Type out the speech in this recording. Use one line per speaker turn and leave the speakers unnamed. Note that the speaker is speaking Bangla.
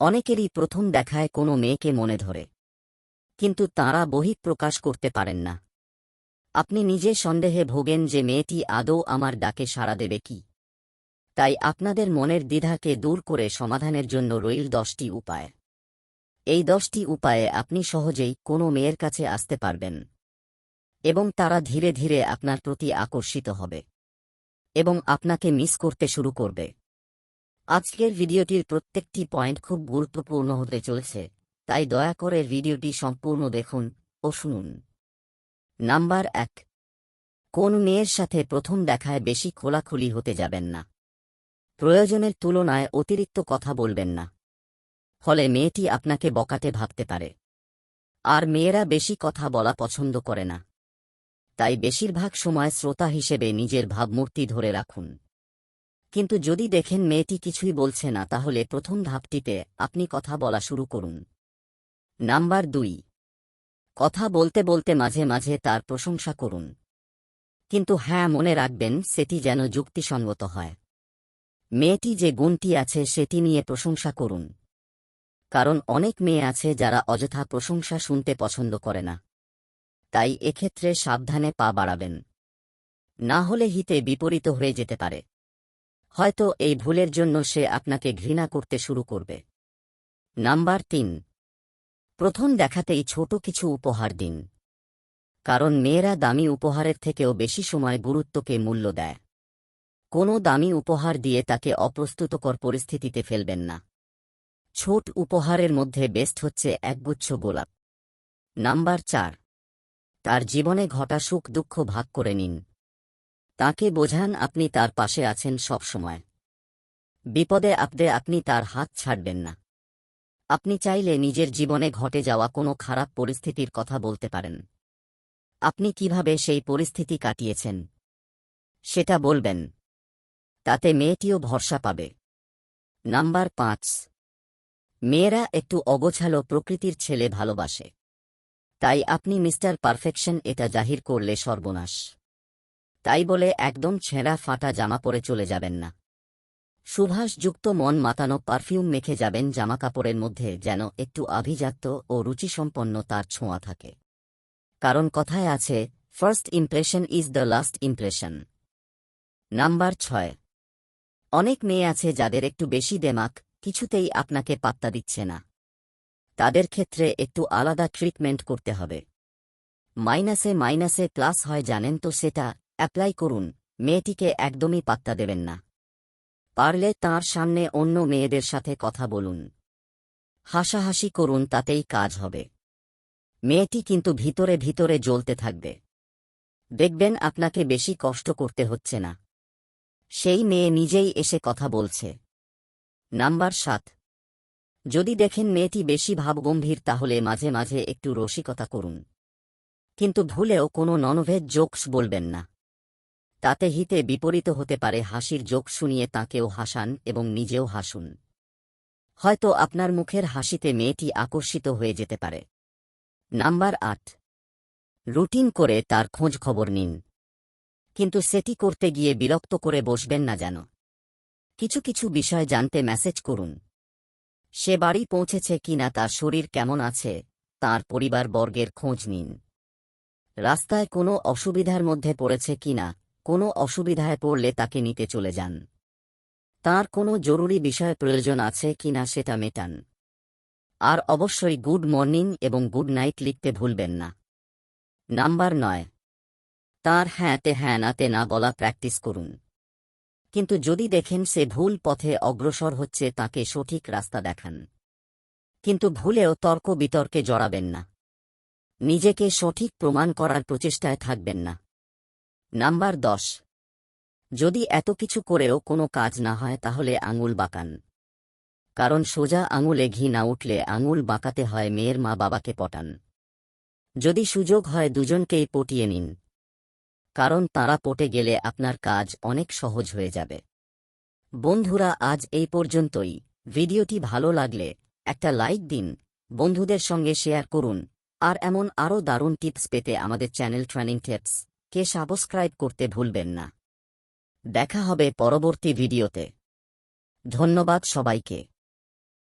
অনেকেরই প্রথম দেখায় কোনো মেয়েকে মনে ধরে। কিন্তু তারা তাঁরা বহিঃপ্রকাশ করতে পারেন না। আপনি নিজে সন্দেহে ভোগেন যে মেয়েটি আদৌ আমার ডাকে সাড়া দেবে কি। তাই আপনাদের মনের দ্বিধাকে দূর করে সমাধানের জন্য রইল দশটি উপায়। এই দশটি উপায়ে আপনি সহজেই কোনো মেয়ের কাছে আসতে পারবেন। এবং তারা ধীরে ধীরে আপনার প্রতি আকর্ষিত হবে। এবং আপনাকে মিস করতে শুরু করবে। আজকের ভিডিওটির প্রত্যেকটি পয়েন্ট খুব গুরুত্বপূর্ণ হতে চলেছে, তাই দয়া করে ভিডিওটি সম্পূর্ণ দেখুন ও শুনুন। নাম্বার এক, কোন মেয়ের সাথে প্রথম দেখায় বেশি খোলাখুলি হতে যাবেন না। প্রয়োজনের তুলনায় অতিরিক্ত কথা বলবেন না। ফলে মেয়েটি আপনাকে বকাতে ভাবতে পারে। আর মেয়েরা বেশি কথা বলা পছন্দ করে না। তাই বেশিরভাগ সময় শ্রোতা হিসেবে নিজের ভাবমূর্তি ধরে রাখুন। কিন্তু যদি দেখেন মেয়েটি কিছুই বলছে না, তাহলে প্রথম ধাপটিতে আপনি কথা বলা শুরু করুন। নাম্বার দুই। কথা বলতে বলতে মাঝে মাঝে তার প্রশংসা করুন। কিন্তু হ্যাঁ মনে রাখবেন সেটি যেন যুক্তিসঙ্গত হয়। মেয়েটি যে গুণটি আছে সেটি নিয়ে প্রশংসা করুন। কারণ অনেক মেয়ে আছে যারা অযথা প্রশংসা শুনতে পছন্দ করে না। তাই এক্ষেত্রে সাবধানে পা বাড়াবেন। না হলে হিতে বিপরীত হয়ে যেতে পারে। হয়তো এই ভুলের জন্য সে আপনাকে ঘৃণা করতে শুরু করবে। নাম্বার তিন। প্রথম দেখাতেই ছোট কিছু উপহার দিন। কারণ মেয়েরা দামি উপহারের থেকেও বেশি সময় গুরুত্বকে মূল্য দেয়। কোনো দামি উপহার দিয়ে তাকে অপ্রস্তুতকর পরিস্থিতিতে ফেলবেন না। ছোট উপহারের মধ্যে বেস্ট হচ্ছে একগুচ্ছ গোলাপ। নাম্বার চার। তার জীবনে ঘটা সুখ দুঃখ ভাগ করে নিন। তাকে বোঝান আপনি তার পাশে আছেন সব সময়। বিপদে আপদে আপনি তার হাত ছাড়বেন না। আপনি চাইলে নিজের জীবনে ঘটে যাওয়া কোনো খারাপ পরিস্থিতির কথা বলতে পারেন। আপনি কীভাবে সেই পরিস্থিতি কাটিয়েছেন? সেটা বলবেন। তাতে মেয়েটিও ভরসা পাবে। নাম্বার পাঁচ। মেয়েরা একটু অগোছালো প্রকৃতির ছেলে ভালোবাসে। তাই আপনি মিস্টার পারফেকশন এটা জাহির করলে সর্বনাশ। তাই বলে একদম ছেঁড়া ফাটা জামা পরে চলে যাবেন না। সুভাষযুক্ত মন মাতানো পারফিউম মেখে যাবেন জামাকাপড়ের মধ্যে যেন একটু আভিজাত্য ও রুচিসম্পন্ন তার ছোঁয়া থাকে। কারণ কথায় আছে first impression is the last impression number ছয়। অনেক মেয়ে আছে যাদের একটু বেশি দেমাক, কিছুতেই আপনাকে পাত্তা দিচ্ছে না। তাদের ক্ষেত্রে একটু আলাদা ট্রিটমেন্ট করতে হবে। মাইনাসে মাইনাসে প্লাস হয় জানেন তো সেটা অ্যাপ্লাই করুন। মেয়েটিকে একদমই পাত্তা দেবেন না। পারলে তার সামনে অন্য মেয়েদের সাথে কথা বলুন। হাসাহাসি করুন, তাতেই কাজ হবে। মেয়েটি কিন্তু ভিতরে ভিতরে জ্বলতে থাকবে। দেখবেন আপনাকে বেশি কষ্ট করতে হচ্ছে না। সেই মেয়ে নিজেই এসে কথা বলছে। নাম্বার সাত। যদি দেখেন মেয়েটি বেশি ভাবগম্ভীর, তাহলে মাঝে মাঝে একটু রসিকতা করুন। কিন্তু ভুলেও কোনো ননভেদ জোকস বলবেন না। তাতে হিতে বিপরীত হতে পারে হাসির যোগ শুনিয়ে তাঁকেও হাসান এবং নিজেও হাসুন। হয়তো আপনার মুখের হাসিতে মেয়েটি আকর্ষিত হয়ে যেতে পারে। নাম্বার আট। রুটিন করে তার খোঁজ খবর নিন। কিন্তু সেটি করতে গিয়ে বিরক্ত করে বসবেন না যেন। কিছু কিছু বিষয় জানতে মেসেজ করুন। সে বাড়ি পৌঁছেছে কিনা, তার শরীর কেমন আছে, তার পরিবার বর্গের খোঁজ নিন। রাস্তায় কোনো অসুবিধার মধ্যে পড়েছে কিনা কোনো অসুবিধায় পড়লে তাকে নিতে চলে যান। তার কোনো জরুরি বিষয় প্রয়োজন আছে কিনা সেটা মেটান। আর অবশ্যই গুড মর্নিং এবং গুড নাইট লিখতে ভুলবেন না। নাম্বার নয়। তার হ্যাঁতে হ্যাঁ নাতে না বলা প্র্যাকটিস করুন। কিন্তু যদি দেখেন সে ভুল পথে অগ্রসর হচ্ছে তাকে সঠিক রাস্তা দেখান। কিন্তু ভুলেও তর্ক বিতর্কে জড়াবেন না। নিজেকে সঠিক প্রমাণ করার প্রচেষ্টায় থাকবেন না। নাম্বার দশ। যদি এত কিছু করেও কোনো কাজ না হয় তাহলে আঙুল বাঁকান। কারণ সোজা আঙুলে ঘি না উঠলে আঙুল বাঁকাতে হয় মেয়ের মা বাবাকে পটান। যদি সুযোগ হয় দুজনকেই পটিয়ে নিন। কারণ তারা পটে গেলে আপনার কাজ অনেক সহজ হয়ে যাবে। বন্ধুরা, আজ এই পর্যন্তই। ভিডিওটি ভালো লাগলে একটা লাইক দিন, বন্ধুদের সঙ্গে শেয়ার করুন, আর এমন আরও দারুণ টিপস পেতে আমাদের চ্যানেল ট্রেনিং টিপস। কে সাবস্ক্রাইব করতে ভুলবেন না। দেখা হবে পরবর্তী ভিডিওতে। ধন্যবাদ সবাইকে।